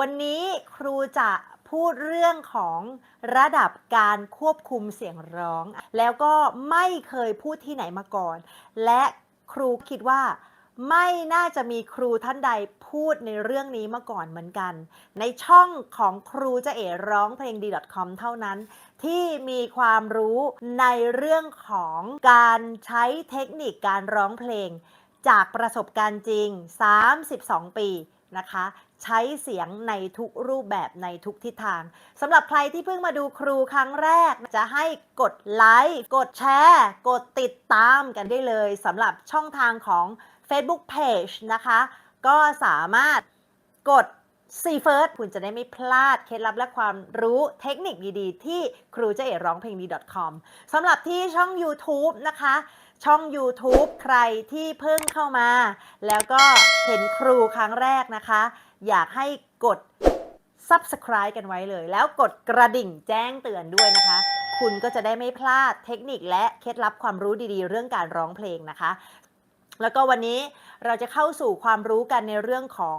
วันนี้ครูจะพูดเรื่องของระดับการควบคุมเสียงร้อง แล้วก็ไม่เคยพูดที่ไหนมาก่อน และครูคิดว่าไม่น่าจะมีครูท่านใดพูดในเรื่องนี้มาก่อนเหมือนกัน ในช่องของครูจะเอ๋ร้องเพลงดี .com เท่านั้น ที่มีความรู้ในเรื่องของการใช้เทคนิคการร้องเพลง จากประสบการณ์จริง 32 ปีนะคะ ใช้เสียงในทุกรูปแบบในทุกทิศทางสำหรับใครที่เพิ่งมาดูครูครั้งแรก จะให้กดไลค์กดแชร์ กดติดตามกันได้เลยสำหรับช่องทางของ Facebook Page นะคะ ก็สามารถกด c f i r s t คุณจะได้ไม่พลาดเคล็ดลับและความรู้เทคนิคดีๆ ที่ครูเจเอ๋ร้องเพลงดี .com สำหรับที่ช่อง YouTube นะคะ ช่อง YouTube ใครที่เพิ่งเข้ามา แล้วก็เห็นครูครั้งแรกนะคะ อยากให้กด Subscribe กันไว้เลย แล้วกดกระดิ่งแจ้งเตือนด้วยนะคะ คุณก็จะได้ไม่พลาดเทคนิคและเคล็ดลับความรู้ดีๆ เรื่องการร้องเพลงนะคะ แล้วก็วันนี้เราจะเข้าสู่ความรู้กันในเรื่องของ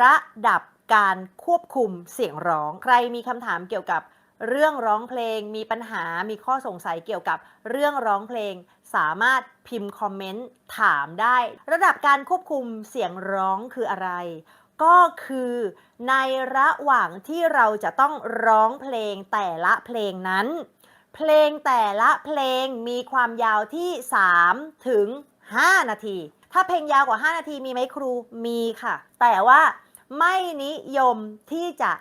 ระดับการควบคุมเสียงร้อง ใครมีคำถามเกี่ยวกับเรื่องร้องเพลง มีปัญหา มีข้อสงสัยเกี่ยวกับเรื่องร้องเพลง สามารถพิมพ์คอมเมนต์ถามได้ ระดับการควบคุมเสียงร้องคืออะไร ก็คือในระหว่างที่เราจะต้องร้องเพลงแต่ละเพลงนั้น เพลงแต่ละเพลงมีความยาวที่ 3 ถึง 5 นาที ถ้าเพลงยาวกว่า 5 นาทีมีไหมครูมีค่ะ แต่ว่าไม่นิยมที่จะ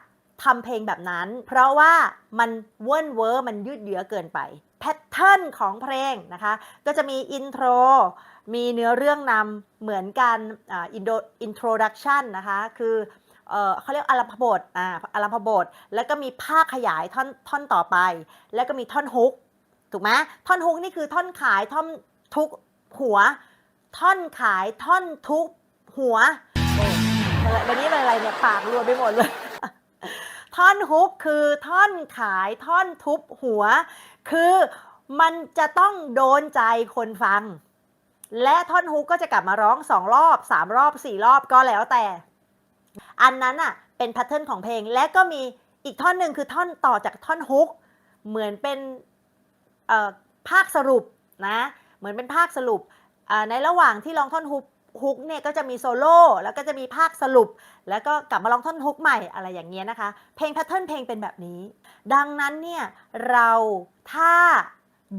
ทำเพลงแบบนั้น เพราะว่ามันเวิ้นเวอร์มันยืดเยื้อเกินไปแพทเทิร์นของเพลงนะคะ ก็จะมีอินโทร มีเนื้อเรื่องนำเหมือนกันอินโดอินโทรดักชันนะคะ คือเอเขาเรียกอารัมพบทอ่าอารัมพบท แล้วก็มีภาคขยายท่อนท่อนต่อไป แล้วก็มีท่อนฮุก ถูกไหมท่อนฮุกนี่คือท่อนขายท่อนทุกหัว ท่อนขายท่อนทุกหัวโอ้อะไรวันนี้อะไรเนี่ยปากรัวไปหมดเลย ท่อนฮุกคือท่อนขายท่อนทุบหัว คือมันจะต้องโดนใจคนฟัง และท่อนฮุกก็จะกลับมาร้องสองรอบสามรอบสี่รอบก็แล้วแต่ อันนั้นอะเป็นแพทเทิร์นของเพลง และก็มีอีกท่อนหนึ่งคือท่อนต่อจากท่อนฮุกเหมือนเป็นเอ่อภาคสรุปนะเหมือนเป็นภาคสรุปในระหว่างที่ร้องท่อนฮุกฮุกเนี่ยก็จะมีโซโล่แล้วก็จะมีภาคสรุป แล้วก็กลับมาร้องท่อนฮุกใหม่อะไรอย่างเงี้ยนะคะ เพลงแพทเทิร์นเพลงเป็นแบบนี้ ดังนั้นเนี่ยเราถ้า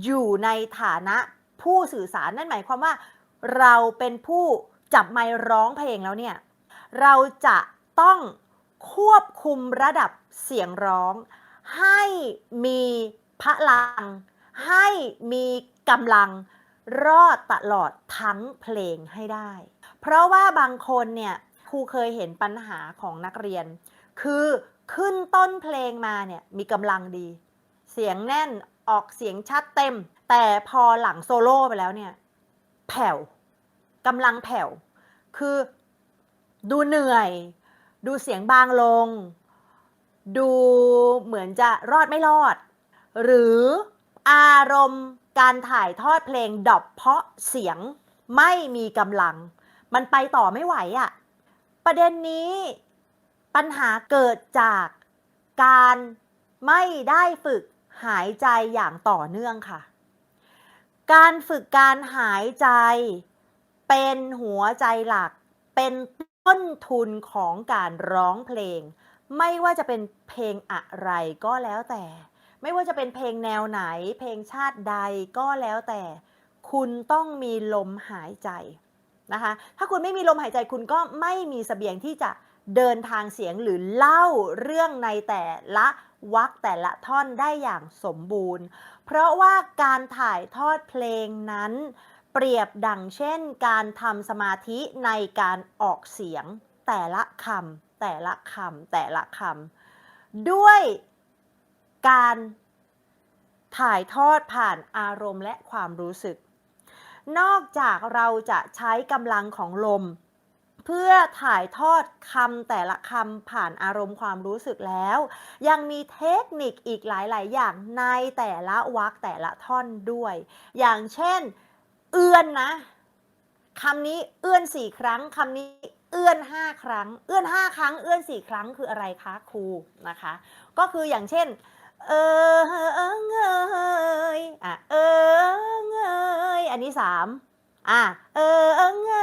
อยู่ในฐานะ ผู้สื่อสารนั่นหมายความว่า เราเป็นผู้จับไมค์ร้องเพลงแล้วเนี่ยเราจะต้องควบคุมระดับเสียงร้อง ให้มีพลัง ให้มีกำลังรอดตลอดทั้งเพลงให้ได้ เพราะว่าบางคนเนี่ยครูเคยเห็นปัญหาของนักเรียน คือขึ้นต้นเพลงมาเนี่ยมีกำลังดี เสียงแน่นออกเสียงชัดเต็ม แต่พอหลังโซโล่ไปแล้วเนี่ย แผ่วกำลังแผ่ว คือดูเหนื่อย ดูเสียงบางลง ดูเหมือนจะรอดไม่รอด หรืออารมณ์การถ่ายทอดเพลงดอปเพราะเสียงไม่มีกำลัง มันไปต่อไม่ไหวอะ่ะ ประเด็นนี้ปัญหาเกิดจากการไม่ได้ฝึก หายใจอย่างต่อเนื่องค่ะ การฝึกการหายใจเป็นหัวใจหลัก เป็นต้นทุนของการร้องเพลง ไม่ว่าจะเป็นเพลงอะไรก็แล้วแต่ ไม่ว่าจะเป็นเพลงแนวไหน เพลงชาติใดก็แล้วแต่ คุณต้องมีลมหายใจนะคะ ถ้าคุณไม่มีลมหายใจคุณก็ไม่มีเสบียงที่จะเดินทางเสียงหรือเล่าเรื่องในแต่ละ วรรคแต่ละท่อนได้อย่างสมบูรณ์ เพราะว่าการถ่ายทอดเพลงนั้น เปรียบดังเช่น การทำสมาธิในการออกเสียง แต่ละคำแต่ละคำแต่ละคำด้วยการถ่ายทอดผ่านอารมณ์และความรู้สึก นอกจากเราจะใช้กำลังของลม พื่อถ่ายทอดคำแต่ละคำผ่านอารมณ์ความรู้สึกแล้ว ยังมีเทคนิคอีกหลาย ๆ อย่างในแต่ละวรรคแต่ละท่อนด้วย อย่างเช่น เอื้อนนะคำนี้เอื้อนสี่ครั้งคำนี้เอื้อนห้าครั้ง เอื้อนห้าครั้ง เอื้อนสี่ครั้งคืออะไรคะครูนะคะ ก็คืออย่างเช่น เออเออเงยอะเออเงยอันนี้สามอะเออเออเงย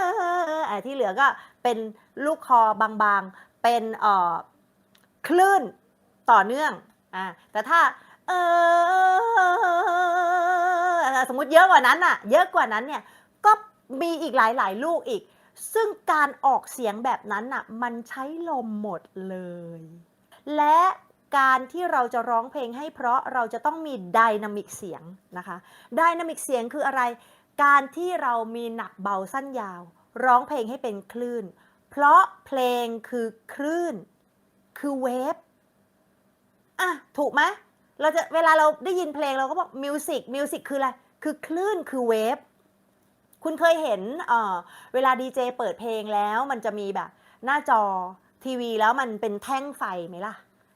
อะที่เหลือก็ เป็นลูกคอบางๆ เป็นเอ่อคลื่นต่อเนื่องอะแต่ถ้าเออสมมุติเยอะกว่านั้นอะ เยอะกว่านั้นเนี่ยก็มีอีกหลายๆ ลูกอีก ซึ่งการออกเสียงแบบนั้นน่ะมันใช้ลมหมดเลย และการที่เราจะร้องเพลงให้เพราะเราจะต้องมีไดนามิกเสียงนะคะไดนามิกเสียงคืออะไร การที่เรามีหนักเบาสั้นยาว ร้องเพลงให้เป็นคลื่น เพราะเพลงคือคลื่น คือเวฟอะถูกไหมเราจะเวลาเราได้ยินเพลงเราก็บอกมิวสิกมิวสิกคืออะไร คือคลื่นคือเวฟคุณเคยเห็นเเวลาดีเจเปิดเพลงแล้วมันจะมีแบบ หน้าจอทีวีแล้วมันเป็นแท่งไฟไหมล่ะ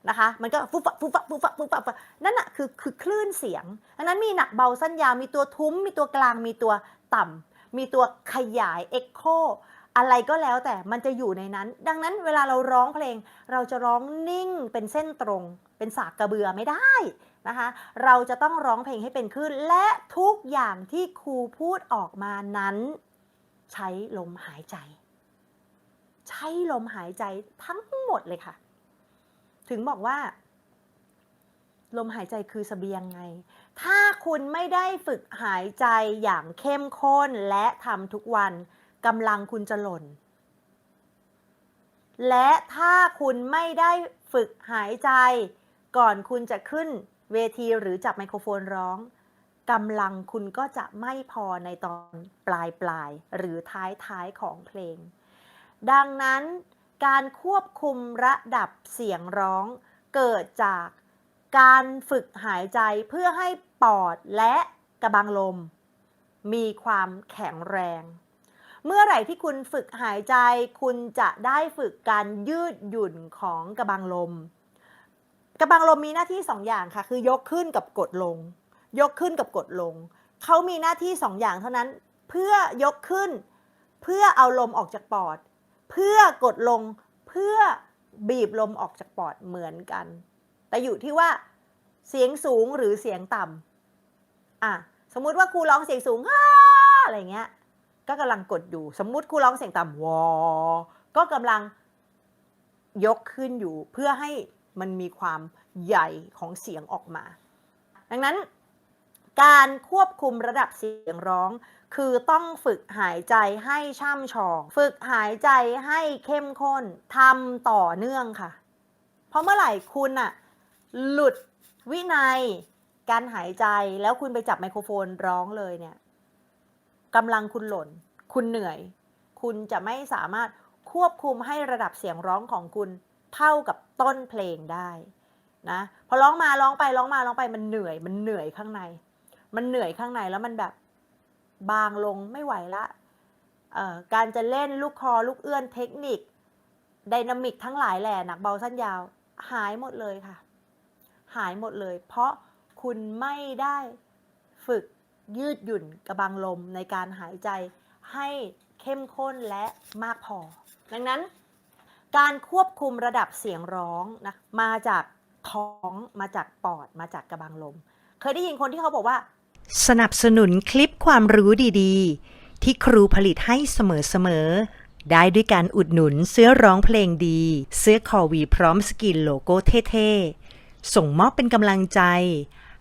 นะคะ มันก็ฟุบฟับฟุบฟับฟุบฟับฟุบฟับนั่นน่ะคือคือคลื่นเสียงอันนั้นมีหนักเบาสั้นยาวมีตัวทุ้มมีตัวกลางมีตัวต่ำ มีตัวขยายเอ็กโคอะไรก็แล้วแต่มันจะอยู่ในนั้น ดังนั้นเวลาเราร้องเพลง เราจะร้องนิ่งเป็นเส้นตรง เป็นสากกระเบือไม่ได้นะคะ เราจะต้องร้องเพลงให้เป็นคลื่นและทุกอย่างที่ครูพูดออกมานั้น ใช้ลมหายใจ ใช้ลมหายใจทั้งหมดเลยค่ะ ถึงบอกว่า ลมหายใจคือสเสบียงไง ถ้าคุณไม่ได้ฝึกหายใจอย่างเข้มข้นและทำทุกวันกำลังคุณจะหล่น และถ้าคุณไม่ได้ฝึกหายใจ ก่อนคุณจะขึ้นเวทีหรือจับไมโครโฟนร้องกำลังคุณก็จะไม่พอในตอนปลายปลายๆหรือท้ายท้ายๆของเพลง ดังนั้นการควบคุมระดับเสียงร้องเกิดจาก การฝึกหายใจเพื่อให้ปอดและกระบังลม มีความแข็งแรง เมื่อไหร่ที่คุณฝึกหายใจ คุณจะได้ฝึกการยืดหยุ่นของกระบังลม กระบังลมมีหน้าที่สองอย่างค่ะ คือยกขึ้นกับกดลง ยกขึ้นกับกดลง เขามีหน้าที่สองอย่างเท่านั้น เพื่อยกขึ้น เพื่อเอาลมออกจากปอด เพื่อกดลง เพื่อบีบลมออกจากปอดเหมือนกัน แต่อยู่ที่ว่าเสียงสูงหรือเสียงต่ำอะสมมุติว่าครูร้องเสียงสูงอะไรเงี้ย ก็กำลังกดอยู่ สมมุติครูร้องเสียงต่ำวอ ก็กำลังยกขึ้นอยู่ เพื่อให้มันมีความใหญ่ของเสียงออกมา ดังนั้นการควบคุมระดับเสียงร้อง คือต้องฝึกหายใจให้ช่ำชอง ฝึกหายใจให้เข้มข้นทำต่อเนื่องค่ะ เพราะเมื่อไหร่คุณอะ หลุดวินัย การหายใจแล้วคุณไปจับไมโครโฟนร้องเลยเนี่ยกำลังคุณหล่น คุณเหนื่อย คุณจะไม่สามารถควบคุมให้ระดับเสียงร้องของคุณเท่ากับต้นเพลงได้นะพอร้องมาร้องไปร้องมาร้องไปมันเหนื่อย มันเหนื่อยข้างใน มันเหนื่อยข้างในแล้วมันแบบบางลงไม่ไหวละการจะเล่นลูกคอลูกเอื้อนเทคนิคไดนามิกทั้งหลายแหล่หนักเบาสั้นยาวหายหมดเลยค่ะ หายหมดเลย เพราะคุณไม่ได้ฝึกยืดหยุ่นกระบังลมในการหายใจให้เข้มข้นและมากพอ ดังนั้น การควบคุมระดับเสียงร้องนะมาจากท้องมาจากปอดมาจากกระบังลม เคยได้ยินคนที่เขาบอกว่า สนับสนุนคลิปความรู้ดีๆ ที่ครูผลิตให้เสมอๆ ได้ด้วยการอุดหนุนเสื้อร้องเพลงดี เสื้อคอวีพร้อมสกินโลโก้เท่ๆ ส่งมอบเป็นกำลังใจ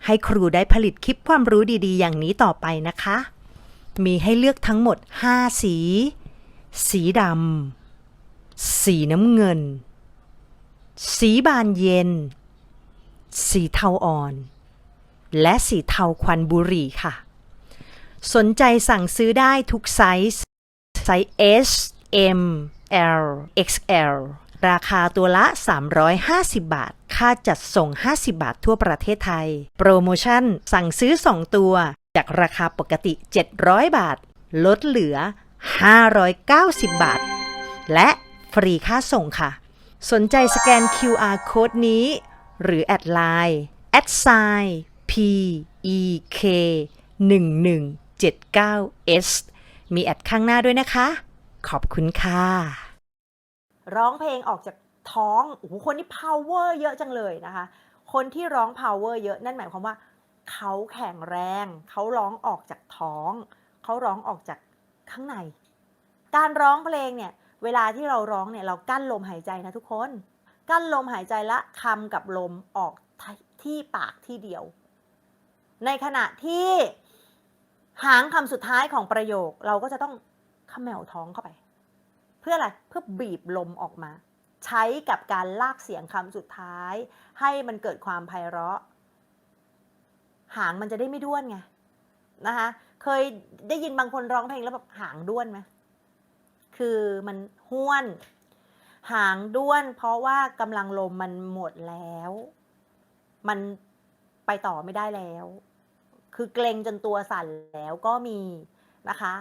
ให้ครูได้ผลิตคลิปความรู้ดีๆ อย่างนี้ต่อไปนะคะ มีให้เลือกทั้งหมด 5 สี สีดำ สีน้ำเงิน สีบานเย็น สีเทาอ่อน และสีเทาควันบุหรี่ค่ะ สนใจสั่งซื้อได้ทุกไซส์ ไซส์ S M L XL ราคาตัวละ 350 บาท ค่าจัดส่ง 50 บาททั่วประเทศไทย โปรโมชั่นสั่งซื้อ 2 ตัว จากราคาปกติ 700 บาท ลดเหลือ 590 บาท และฟรีค่าส่งค่ะ สนใจสแกน QR Code นี้ หรือแอดไลน์แอดไซ P E K 1179 S มีแอดข้างหน้าด้วยนะคะ ขอบคุณค่ะ ร้องเพลงออกจากท้องโอ้โหคนที่ power เยอะจังเลยนะคะ คนที่ร้อง power เยอะนั่นหมายความว่า เขาแข็งแรง เขาร้องออกจากท้อง เขาร้องออกจากข้างใน การร้องเพลงเนี่ยเวลาที่เราร้องเนี่ยเรากั้นลมหายใจนะทุกคน กั้นลมหายใจละคำกับลมออกที่ปากที่เดียว ในขณะที่หางคำสุดท้ายของประโยค เราก็จะต้องเขมวท้องเข้าไป เพื่ออะไรเพื่อบีบลมออกมา ใช้กับการลากเสียงคำสุดท้าย ให้มันเกิดความไพเราะ หางมันจะได้ไม่ด้วนไงนะคะเคยได้ยินบางคนร้องเพลงแล้วแบบหางด้วนไหมคือมันห้วน หางด้วน เพราะว่ากำลังลมมันหมดแล้ว มันไปต่อไม่ได้แล้ว คือเกรงจนตัวสั่นแล้วก็มีนะคะ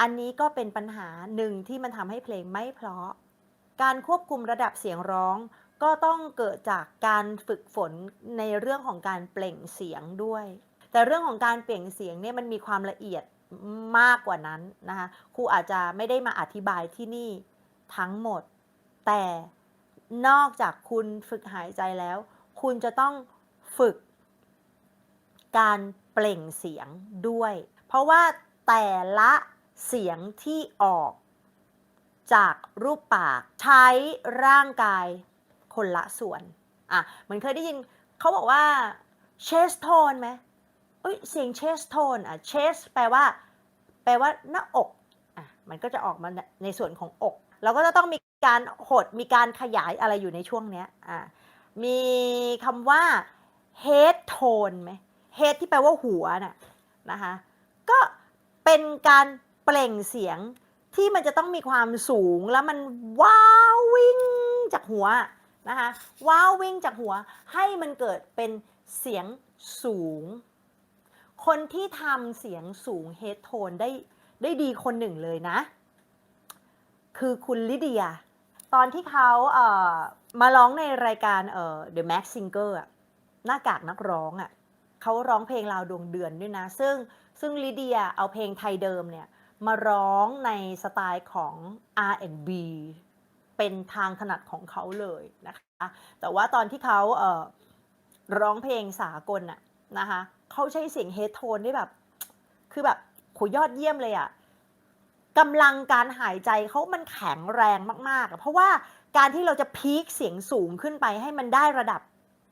อันนี้ก็เป็นปัญหาหนึ่งที่มันทำให้เพลงไม่เพราะ การควบคุมระดับเสียงร้องก็ต้องเกิดจากการฝึกฝนในเรื่องของการเปล่งเสียงด้วย แต่เรื่องของการเปล่งเสียงเนี่ยมันมีความละเอียดมากกว่านั้นนะคะครูอาจจะไม่ได้มาอธิบายที่นี่ทั้งหมด แต่นอกจากคุณฝึกหายใจแล้ว คุณจะต้องฝึก การเปล่งเสียงด้วย เพราะว่าแต่ละ เสียงที่ออก จากรูปปากใช้ร่างกายคนละส่วน อะเหมือนเคยได้ยินเขาบอกว่า chest tone ไหมเอ้ยเสียง chest tone อะ chest แปลว่า แปลว่าหน้าอกอะมันก็จะออกมาในส่วนของอก เราก็จะต้องมีการหดมีการขยายอะไรอยู่ในช่วงเนี้ยอะมีคำว่า head tone ไหม head ที่แปลว่าหัวน่ะนะคะก็เป็นการ เปล่งเสียงที่มันจะต้องมีความสูงแล้วมันว้าววิ่งจากหัวนะคะว้าววิ่งจากหัวให้มันเกิดเป็นเสียงสูง คนที่ทำเสียงสูงเฮดโทนได้ได้ดีคนหนึ่งเลยนะ คือคุณลิเดีย ตอนที่เขาเอ่อมาร้องในรายการเอ่อ The Max Singer อะหน้ากากนักร้องอะเขาร้องเพลงราวดวงเดือนด้วยนะ ซึ่งซึ่งลิเดียเอาเพลงไทยเดิมเนี่ย มาร้องในสไตล์ของ R&B เป็นทางถนัดของเขาเลยนะคะ แต่ว่าตอนที่เขาเอ่อร้องเพลงสากลน่ะนะคะเขาใช้เสียงเฮดโทนได้แบบ คือแบบโหยอดเยี่ยมเลยอะ่ะกำลังการหายใจเขามันแข็งแรงมากๆอะเพราะว่าการที่เราจะพีคเสียงสูงขึ้นไปให้มันได้ระดับ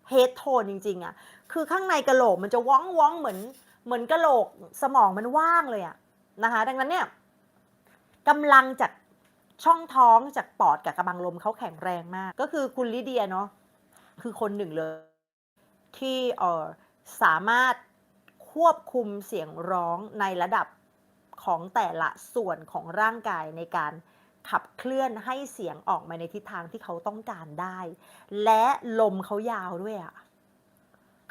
เฮดโทนจริงๆอะ่ะคือข้างในกระโหลกมันจะว้องว้องเหมือน เหมือนกระโหลกสมองมันว่างเลยอะ่ะ นะคะ ดังนั้นเนี่ยกำลังจากช่องท้องจากปอดกับกระบังลมเขาแข็งแรงมาก ก็คือคุณลิเดียเนาะคือคนหนึ่งเลย ที่เออสามารถควบคุมเสียงร้องในระดับของแต่ละส่วนของร่างกายในการขับเคลื่อนให้เสียงออกมาในทิศทางที่เขาต้องการได้ และลมเขายาวด้วยอะ่ะ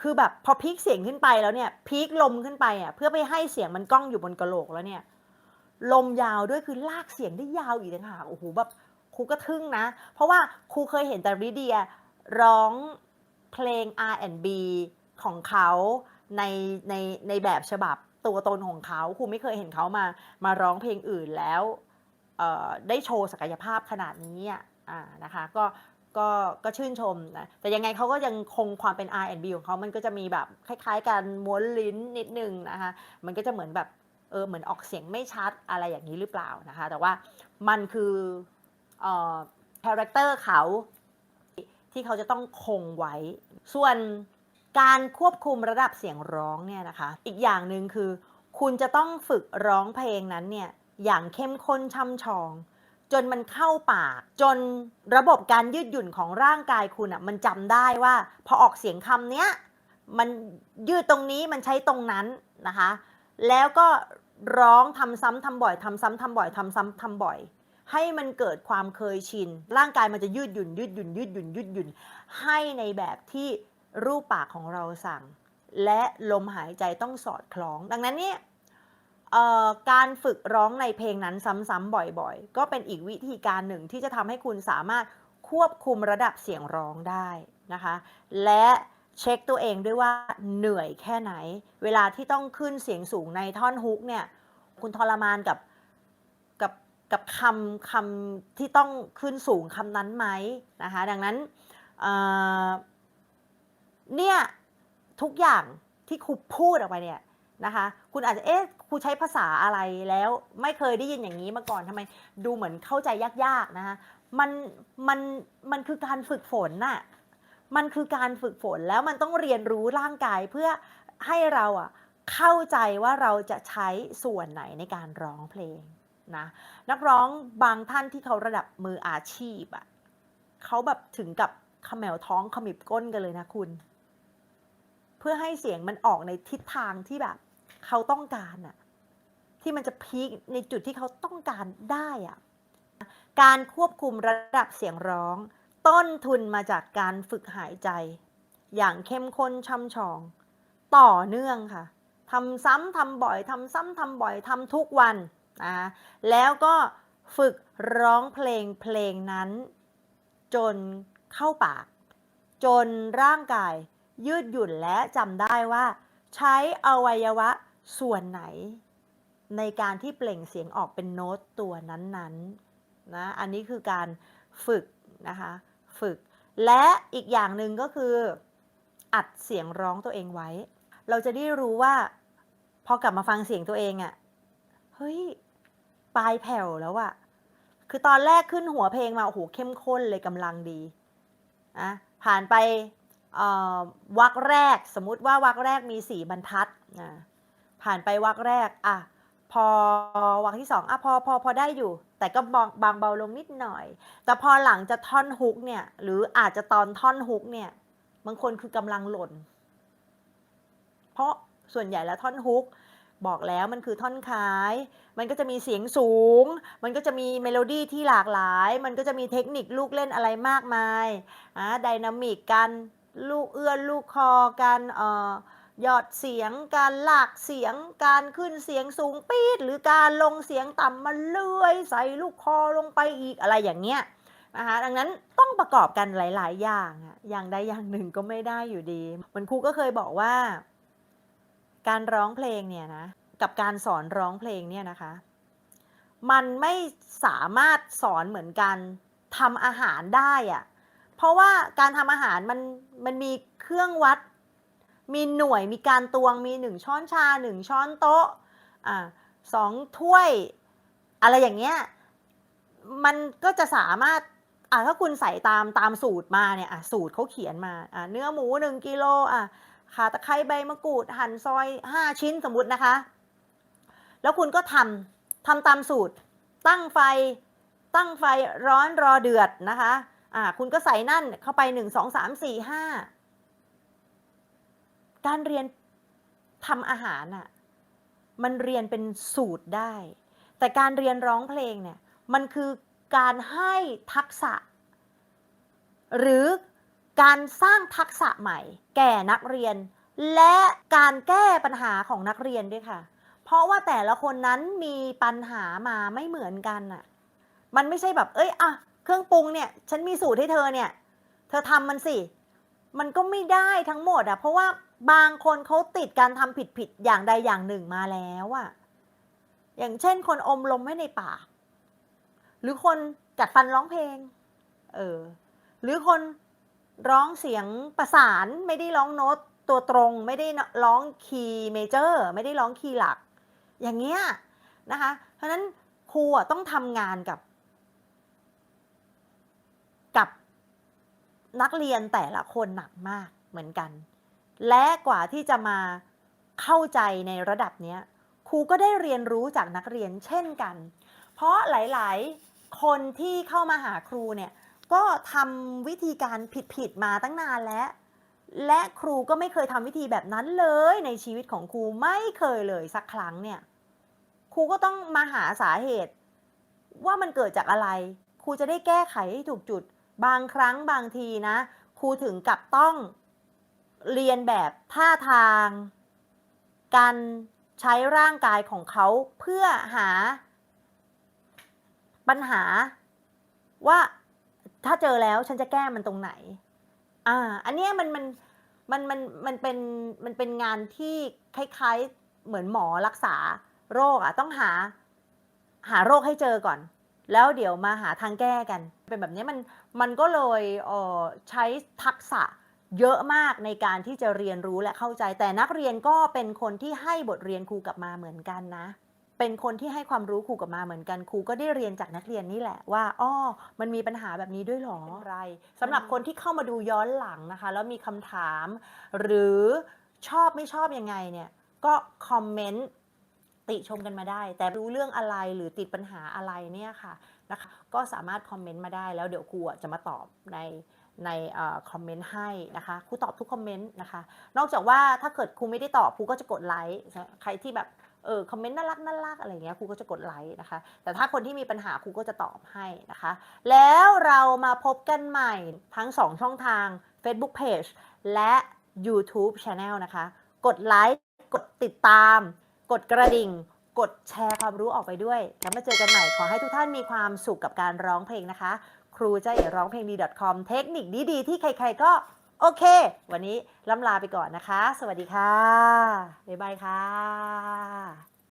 คือแบบพอพีคเสียงขึ้นไปแล้วเนี่ย พีคลมขึ้นไปอะเพื่อไปให้เสียงมันก้องอยู่บนกระโหลกแล้วเนี่ย ลมยาวด้วยคือลากเสียงได้ยาวอีกต่างหากโอ้โหแบบครูก็ทึ่งนะ เพราะว่าครูเคยเห็นแต่ริเดียร้องเพลง R&B ของเขาในในในแบบฉบับตัวตนของเขาครูไม่เคยเห็นเขามามาร้องเพลงอื่นแล้วเอ่อได้โชว์ศักยภาพขนาดนี้อะนะคะ ก็ ก็ก็ชื่นชมนะ แต่ยังไงเขาก็ยังคงความเป็น R&B ของเขามันก็จะมีแบบคล้าย ๆการม้วนลิ้นนิดนึงนะคะ มันก็จะเหมือนแบบเออเหมือนออกเสียงไม่ชัดอะไรอย่างนี้หรือเปล่านะคะ แต่ว่ามันคือเอ่อคาแรคเตอร์เขาที่เขาจะต้องคงไว้ ส่วนการควบคุมระดับเสียงร้องเนี่ยนะคะ อีกอย่างหนึ่งคือ คุณจะต้องฝึกร้องเพลงนั้นเนี่ยอย่างเข้มข้นช่ำชอง จนมันเข้าปาก จนระบบการยืดหยุ่นของร่างกายคุณอะ่ะมันจำได้ว่า พอออกเสียงคำเนี้ยมันยืดตรงนี้มันใช้ตรงนั้นนะคะ แล้วก็ร้องทำซ้ำทำบ่อยทำซ้ำทำบ่อยทำซ้ำทำบ่อย ให้มันเกิดความเคยชิน ร่างกายมันจะยืดหยุ่น ยืดหยุ่น ยืดหยุ่น ยืดหยุ่น ให้ในแบบที่รูปปากของเราสั่ง และลมหายใจต้องสอดคล้อง ดังนั้นเนี่ย การฝึกร้องในเพลงนั้นซ้ำๆบ่อยๆ ก็เป็นอีกวิธีการหนึ่งที่จะทำให้คุณสามารถควบคุมระดับเสียงร้องได้นะคะ และเช็คตัวเองด้วยว่าเหนื่อยแค่ไหน เวลาที่ต้องขึ้นเสียงสูงในท่อนฮุกเนี่ย คุณทรมานกับกับกับคำคำที่ต้องขึ้นสูงคำนั้นไหมนะคะ ดังนั้นเนี่ยทุกอย่างที่ครูพูดออกไปเนี่ยนะคะ คุณอาจจะเอ๊ะ รูใช้ภาษาอะไรแล้วไม่เคยได้ยินอย่างนี้มาก่อนทำไม ดูเหมือนเข้าใจยากๆนะคะมันมันมันคือการฝึกฝนน่ะมันคือการฝึกฝนแล้วมันต้องเรียนรู้ร่างกายเพื่อให้เราอะเข้าใจว่าเราจะใช้ส่วนไหนในการร้องเพลงนะนักร้องบางท่านที่เขาระดับมืออาชีพอะเขาแบบถึงกับขมวท้องขมิบก้นกันเลยนะคุณ เพื่อให้เสียงมันออกในทิศทางที่แบบ เขาต้องการอะ ที่มันจะพีคในจุดที่เขาต้องการได้อะการควบคุมระดับเสียงร้อง ต้นทุนมาจากการฝึกหายใจ อย่างเข้มข้นช่ำชอง ต่อเนื่องค่ะทำซ้ำทำบ่อยทำซ้ำทำบ่อยทำทุกวันนะแล้วก็ฝึกร้องเพลงเพลงนั้น จนเข้าปาก จนร่างกายยืดหยุ่นและจำได้ว่า ใช้อวัยวะส่วนไหน ในการที่เปล่งเสียงออกเป็นโน้ตตัวนั้นๆนะอันนี้คือการฝึกนะคะฝึก และอีกอย่างหนึ่งก็คือ อัดเสียงร้องตัวเองไว้ เราจะได้รู้ว่า พอกลับมาฟังเสียงตัวเองอะ่ะเฮ้ยปลายแผ่วแล้วอะคือตอนแรกขึ้นหัวเพลงมาโอ้โหเข้มข้นเลยกำลังดีอะผ่านไปวักแรกสมมุติว่าวักแรกมีสี่บรรทัดนะผ่านไปวักแรกอะ พอวักที่สองอะพอพอพอได้อยู่ แต่ก็บางบางเบาลงนิดหน่อย แต่พอหลังจะท่อนฮุกเนี่ย หรืออาจจะตอนท่อนฮุกเนี่ย บางคนคือกำลังหล่น เพราะส่วนใหญ่แล้วท่อนฮุก บอกแล้วมันคือท่อนค้าย มันก็จะมีเสียงสูง มันก็จะมีเมโลดี้ที่หลากหลาย มันก็จะมีเทคนิคลูกเล่นอะไรมากมายอะไดนามิกกันลูกเอื้อนลูกคอการเอ่อ หยอดเสียง การลากเสียง การขึ้นเสียงสูงปี๊ดหรือการลงเสียงต่ำมาเลื่อย ใส่ลูกคอลงไปอีกอะไรอย่างเงี้ยนะคะดังนั้นต้องประกอบกันหลาย ๆ อย่างอะอย่างใดอย่างหนึ่งก็ไม่ได้อยู่ดีเหมือนครูก็เคยบอกว่า การร้องเพลงเนี่ยนะกับการสอนร้องเพลงเนี่ยนะคะ มันไม่สามารถสอนเหมือนกันทำอาหารได้อะเพราะว่าการทำอาหารมันมันมีเครื่องวัด มีหน่วยมีการตวงมีหนึ่งช้อนชาหนึ่งช้อนโต๊ะอ่าสองถ้วย อะไรอย่างเงี้ยมันก็จะสามารถอ่าถ้าคุณใส่ตามตามสูตรมาเนี่ยอะสูตรเขาเขียนมาอ่าเนื้อหมูหนึ่งกิโลอะขาตะไคร้ใบมะกรูด หั่นซอยห้าชิ้นสมมตินะคะ แล้วคุณก็ทำทำตามสูตร ตั้งไฟ ตั้งไฟร้อนรอเดือดนะคะอ่าคุณก็ใส่นั่นเข้าไปหนึ่งสองสามสี่ห้า การเรียนทำอาหารน่ะมันเรียนเป็นสูตรได้ แต่การเรียนร้องเพลงเนี่ยมันคือการให้ทักษะ หรือการสร้างทักษะใหม่ แก่นักเรียน และการแก้ปัญหาของนักเรียนด้วยค่ะ เพราะว่าแต่ละคนนั้นมีปัญหามาไม่เหมือนกันน่ะมันไม่ใช่แบบ เอ้ยอะเครื่องปรุงเนี่ย ฉันมีสูตรให้เธอเนี่ย เธอทำมันสิ มันก็ไม่ได้ทั้งหมดอะเพราะว่า บางคนเขาติดการทำผิดผิดๆอย่างใดอย่างหนึ่งมาแล้วอะอย่างเช่นคนอมลมไว้ในปาก หรือคนจัดฟันร้องเพลง เออ หรือคนร้องเสียงประสานไม่ได้ร้องโน้ตตัวตรงไม่ได้ร้องคีย์เมเจอร์ไม่ได้ร้องคีย์หลัก อย่างเงี้ยนะคะ เพราะนั้นครูต้องทำงานกับ กับนักเรียนแต่ละคนหนักมากเหมือนกัน และกว่าที่จะมาเข้าใจในระดับนี้ครูก็ได้เรียนรู้จากนักเรียนเช่นกัน เพราะหลาย ๆ คนที่เข้ามาหาครูเนี่ยก็ทำวิธีการผิด ๆ มาตั้งนานแล้ว และครูก็ไม่เคยทำวิธีแบบนั้นเลยในชีวิตของครูไม่เคยเลยสักครั้งเนี่ยครูก็ต้องมาหาสาเหตุ ว่ามันเกิดจากอะไร ครูจะได้แก้ไขให้ถูกจุด บางครั้งบางทีนะ ครูถึงกับต้อง เรียนแบบท่าทาง การใช้ร่างกายของเขาเพื่อหา ปัญหาว่าถ้าเจอแล้วฉันจะแก้มันตรงไหน อ่า อันเนี้ยมันมันมันมันมันเป็นมันเป็นงานที่คล้ายๆเหมือนหมอรักษาโรคอะต้องหา หาโรคให้เจอก่อน แล้วเดี๋ยวมาหาทางแก้กัน เป็นแบบนี้มันมันก็เลยเอ่อใช้ทักษะ เยอะมากในการที่จะเรียนรู้และเข้าใจ แต่นักเรียนก็เป็นคนที่ให้บทเรียนครูกลับมาเหมือนกันนะ เป็นคนที่ให้ความรู้ครูกลับมาเหมือนกันครูก็ได้เรียนจากนักเรียนนี่แหละว่าอ้อมันมีปัญหาแบบนี้ด้วยเหรอไรสำหรับคนที่เข้ามาดูย้อนหลังนะคะ แล้วมีคำถาม หรือชอบไม่ชอบยังไงเนี่ยก็คอมเมนต์ติชมกันมาได้ แต่รู้เรื่องอะไรหรือติดปัญหาอะไรเนี่ยค่ะนะคะ ก็สามารถคอมเมนต์มาได้แล้วเดี๋ยวครูอะจะมาตอบใน ในคอมเมนต์ให้นะคะครูตอบทุกคอมเมนต์นะคะ นอกจากว่าถ้าเกิดครูไม่ได้ตอบครูก็จะกดไลค์ใครที่แบบเออคอมเมนต์น่ารักน่ารักอะไรเงี้ยครูก็จะกดไลค์นะคะ แต่ถ้าคนที่มีปัญหาครูก็จะตอบให้นะคะ แล้วเรามาพบกันใหม่ทั้ง 2 ช่องทาง Facebook Page และ YouTube Channel นะคะ กดไลค์กดติดตาม กดกระดิ่ง กดแชร์ความรู้ออกไปด้วย แล้วมาเจอกันใหม่ขอให้ทุกท่านมีความสุขกับการร้องเพลงนะคะ ครูใจาเอ๋ร้องเพลงดี .com เทคนิคดีๆที่ใครๆก็โอเค วันนี้ล่ำลาไปก่อนนะคะ สวัสดีค่ะ บ๊ายบายค่ะ